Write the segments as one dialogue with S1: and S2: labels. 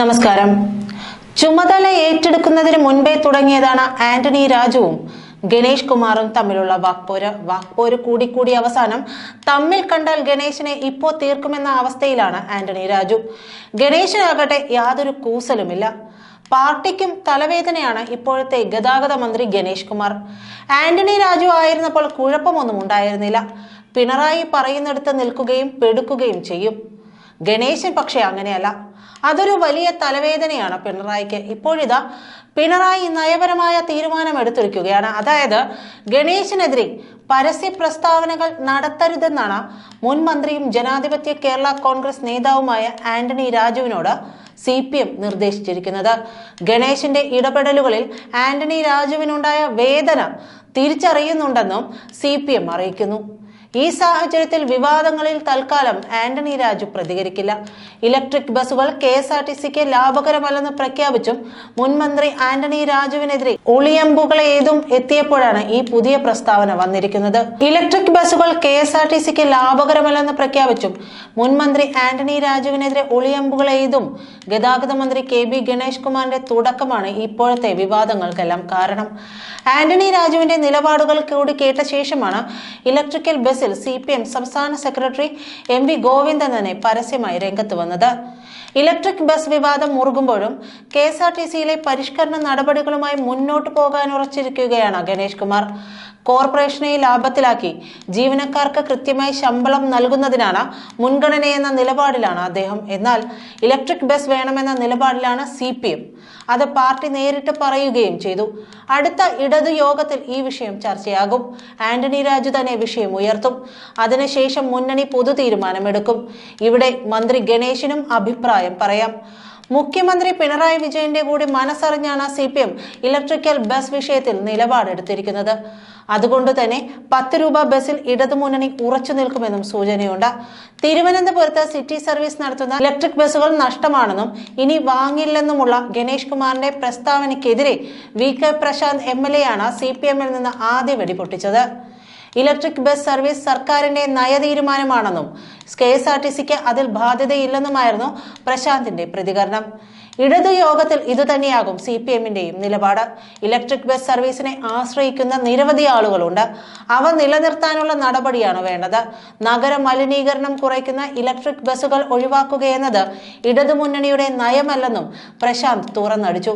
S1: നമസ്കാരം. ചുമതല ഏറ്റെടുക്കുന്നതിന് മുൻപേ തുടങ്ങിയതാണ് ആന്റണി രാജുവും ഗണേഷ് കുമാറും തമ്മിലുള്ള വാക്പോര്. വാക്പോര് കൂടിക്കൂടി അവസാനം തമ്മിൽ കണ്ടാൽ ഗണേശനെ ഇപ്പോ തീർക്കുമെന്ന അവസ്ഥയിലാണ് ആന്റണി രാജു. ഗണേശനാകട്ടെ യാതൊരു കൂസലുമില്ല. പാർട്ടിക്കും തലവേദനയാണ് ഇപ്പോഴത്തെ ഗതാഗത മന്ത്രി ഗണേഷ് കുമാർ. ആന്റണി രാജു ആയിരുന്നപ്പോൾ കുഴപ്പമൊന്നും ഉണ്ടായിരുന്നില്ല. പിണറായി പറയുന്നിടത്ത് നിൽക്കുകയും പെടുക്കുകയും ചെയ്യും. ഗണേശൻ പക്ഷേ അങ്ങനെയല്ല. അതൊരു വലിയ തലവേദനയാണ് പിണറായിക്ക്. ഇപ്പോഴിതാ പിണറായി നയപരമായ തീരുമാനം എടുത്തിരിക്കുകയാണ് അതായത് ഗണേശനെതിരെ പരസ്യ പ്രസ്താവനകൾ നടത്തരുതെന്നാണ് മുൻ മന്ത്രിയും ജനാധിപത്യ കേരള കോൺഗ്രസ് നേതാവുമായ ആന്റണി രാജുവിനോട് സി പി എം നിർദ്ദേശിച്ചിരിക്കുന്നത്. ഗണേശന്റെ ഇടപെടലുകളിൽ ആന്റണി രാജുവിനുണ്ടായ വേദന തിരിച്ചറിയുന്നുണ്ടെന്നും സി പി എം അറിയിക്കുന്നു. ഈ സാഹചര്യത്തിൽ വിവാദങ്ങളിൽ തൽക്കാലം ആന്റണി രാജു പ്രതികരിക്കില്ല. ഇലക്ട്രിക് ബസ്സുകൾ കെ എസ് ആർ ടി സിക്ക് ലാഭകരമല്ലെന്ന് പ്രഖ്യാപിച്ചും മുൻമന്ത്രി ആന്റണി രാജുവിനെതിരെ ഒളിയമ്പുകളെ ഏതും എത്തിയപ്പോഴാണ് ഈ പുതിയ പ്രസ്താവന വന്നിരിക്കുന്നത്. ഇലക്ട്രിക് ബസ്സുകൾ കെ എസ് ആർ ടി സിക്ക് ലാഭകരമല്ലെന്ന് പ്രഖ്യാപിച്ചും മുൻമന്ത്രി ആന്റണി രാജുവിനെതിരെ ഒളിയമ്പുകൾ ഏതും ഗതാഗത മന്ത്രി കെ ബി ഗണേഷ് കുമാറിന്റെ തുടക്കമാണ് ഇപ്പോഴത്തെ വിവാദങ്ങൾക്കെല്ലാം കാരണം. ആന്റണി രാജുവിന്റെ നിലപാടുകൾ കൂടി കേട്ട ശേഷമാണ് ഇലക്ട്രിക്കൽ ബസ്സിൽ സി പി എം സംസ്ഥാന സെക്രട്ടറി എം വി ഗോവിന്ദൻ തന്നെ പരസ്യമായി രംഗത്ത് വന്നത്. ഇലക്ട്രിക് ബസ് വിവാദം മുറുകുമ്പോഴും കെ എസ് ആർ ടി സിയിലെ പരിഷ്കരണ നടപടികളുമായി മുന്നോട്ട് പോകാൻ ഉറച്ചിരിക്കുകയാണ് ഗണേഷ് കുമാർ. കോർപ്പറേഷനെ ലാഭത്തിലാക്കി. ജീവനക്കാർക്ക് കൃത്യമായി ശമ്പളം നൽകുന്നതിനാണ് മുൻഗണനയെന്ന നിലപാടിലാണ് അദ്ദേഹം. എന്നാൽ ഇലക്ട്രിക് ബസ് വേണമെന്ന നിലപാടിലാണ് സി അത് പാർട്ടി നേരിട്ട് പറയുകയും ചെയ്തു. അടുത്ത ഇടതു യോഗത്തിൽ ഈ വിഷയം ചർച്ചയാകും. ആന്റണി രാജു തന്നെ വിഷയം ഉയർത്തും. അതിനുശേഷം മുന്നണി പൊതു തീരുമാനമെടുക്കും ഇവിടെ മന്ത്രി ഗണേശിനും അഭിപ്രായം പറയാം. മുഖ്യമന്ത്രി പിണറായി വിജയന്റെ കൂടി മനസ്സറിഞ്ഞാണ് സി ഇലക്ട്രിക്കൽ ബസ് വിഷയത്തിൽ നിലപാടെടുത്തിരിക്കുന്നത്. അതുകൊണ്ട് തന്നെ പത്ത് രൂപ ബസ്സിൽ ഇടതുമുന്നണി ഉറച്ചു നിൽക്കുമെന്നും സൂചനയുണ്ട്. തിരുവനന്തപുരത്ത് സിറ്റി സർവീസ് നടത്തുന്ന ഇലക്ട്രിക് ബസ്സുകൾ നഷ്ടമാണെന്നും ഇനി വാങ്ങില്ലെന്നുമുള്ള ഗണേഷ് കുമാറിന്റെ പ്രസ്താവനയ്ക്കെതിരെ V K Prashant M L A ആണ് സി പി എമ്മിൽ നിന്ന് ആദ്യ വെടിപൊട്ടിച്ചത്. ഇലക്ട്രിക് ബസ് സർവീസ് സർക്കാരിന്റെ നയതീരുമാനമാണെന്നും കെ എസ് ആർ ടി സിക്ക് അതിൽ ബാധ്യതയില്ലെന്നുമായിരുന്നു പ്രശാന്തിന്റെ പ്രതികരണം. ഇടതു യോഗത്തിൽ ഇതുതന്നെയാകും സി പി എമ്മിന്റെയും നിലപാട്. ഇലക്ട്രിക് ബസ് സർവീസിനെ ആശ്രയിക്കുന്ന നിരവധി ആളുകളുണ്ട്. അവ നിലനിർത്താനുള്ള നടപടിയാണ് വേണ്ടത്. നഗര മലിനീകരണം കുറയ്ക്കുന്ന ഇലക്ട്രിക് ബസ്സുകൾ ഒഴിവാക്കുകയെന്നത് ഇടതുമുന്നണിയുടെ നയമല്ലെന്നും പ്രശാന്ത് തുറന്നടിച്ചു.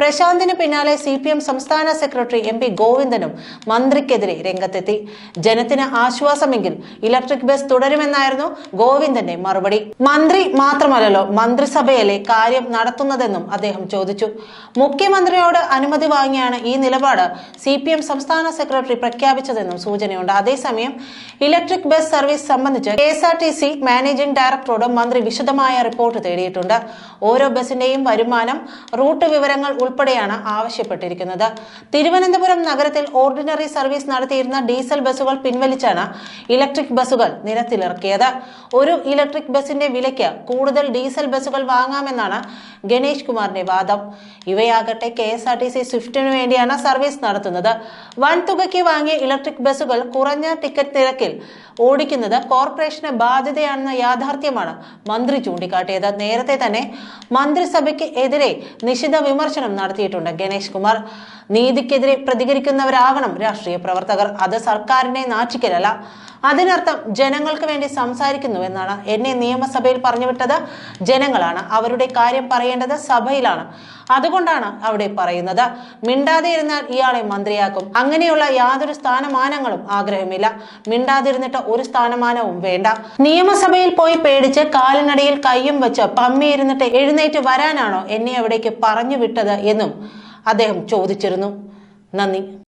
S1: പ്രശാന്തിന് പിന്നാലെ സി പി എം സംസ്ഥാന സെക്രട്ടറി എം പി ഗോവിന്ദനും മന്ത്രിക്കെതിരെ രംഗത്തെത്തി. ജനത്തിന് ആശ്വാസമെങ്കിൽ ഇലക്ട്രിക് ബസ് തുടരുമെന്നായിരുന്നു ഗോവിന്ദന്റെ മറുപടി. മന്ത്രി മാത്രമല്ലല്ലോ മന്ത്രിസഭയിലെ കാര്യം നടത്തുന്നതെന്നും അദ്ദേഹം ചോദിച്ചു. മുഖ്യമന്ത്രിയോട് അനുമതി വാങ്ങിയാണ് ഈ നിലപാട് സി സംസ്ഥാന സെക്രട്ടറി പ്രഖ്യാപിച്ചതെന്നും സൂചനയുണ്ട്. അതേസമയം ഇലക്ട്രിക് ബസ് സർവീസ് സംബന്ധിച്ച് K S R T C managing ഡയറക്ടറോട് മന്ത്രി വിശദമായ റിപ്പോർട്ട് തേടിയിട്ടുണ്ട്. ഓരോ ബസിന്റെയും വരുമാനം റൂട്ട് വിവരങ്ങൾ ഉൾപ്പെടെയാണ് ആവശ്യപ്പെട്ടിരിക്കുന്നത്. തിരുവനന്തപുരം നഗരത്തിൽ ഓർഡിനറി സർവീസ് നടത്തിയിരുന്ന ഡീസൽ ബസ്സുകൾ പിൻവലിച്ചാണ് ഇലക്ട്രിക് ബസ്സുകൾ നിരത്തിലിറക്കിയത്. ഒരു ഇലക്ട്രിക് ബസിന്റെ വിലയ്ക്ക് കൂടുതൽ ഡീസൽ ബസ്സുകൾ വാങ്ങാമെന്നാണ് ഗണേഷ് കുമാറിന്റെ വാദം. ഇവയാകട്ടെ K S R T C സ്വിഫ്റ്റിനു വേണ്ടിയാണ് സർവീസ് നടത്തുന്നത്. വൻ തുകയ്ക്ക് വാങ്ങിയ ഇലക്ട്രിക് ബസ്സുകൾ കുറഞ്ഞ ടിക്കറ്റ് നിരക്കിൽ ഓടിക്കുന്നത് കോർപ്പറേഷന് ബാധ്യതയാണെന്ന യാഥാർത്ഥ്യമാണ് മന്ത്രി ചൂണ്ടിക്കാട്ടിയത്. നേരത്തെ തന്നെ മന്ത്രിസഭയ്ക്ക് എതിരെ നിശിത വിമർശനം നടത്തിയിട്ടുണ്ട് ഗണേഷ് കുമാർ. നീതിക്കെതിരെ പ്രതികരിക്കുന്നവരാകണം രാഷ്ട്രീയ പ്രവർത്തകർ. അത് സർക്കാരിനെ നാറ്റിക്കലല്ല അതിനർത്ഥം ജനങ്ങൾക്ക് വേണ്ടി സംസാരിക്കുന്നു എന്നാണ്. എന്നെ നിയമസഭയിൽ പറഞ്ഞു വിട്ടത് ജനങ്ങളാണ്. അവരുടെ കാര്യം പറയേണ്ടത് സഭയിലാണ്. അതുകൊണ്ടാണ് അവിടെ പറയുന്നത്. മിണ്ടാതെ ഇരുന്നാൽ ഇയാളെ മന്ത്രിയാക്കും. അങ്ങനെയുള്ള യാതൊരു സ്ഥാനമാനങ്ങളും ആഗ്രഹമില്ല. മിണ്ടാതിരുന്നിട്ട് ഒരു സ്ഥാനമാനവും വേണ്ട. നിയമസഭയിൽ പോയി പേടിച്ച് കാലിനടിയിൽ കയ്യും വെച്ച് പമ്മിയിരുന്നിട്ട് എഴുന്നേറ്റ് വരാനാണോ എന്നെ അവിടേക്ക് പറഞ്ഞു വിട്ടത് എന്നും അദ്ദേഹം ചോദിച്ചിരുന്നു. നന്ദി.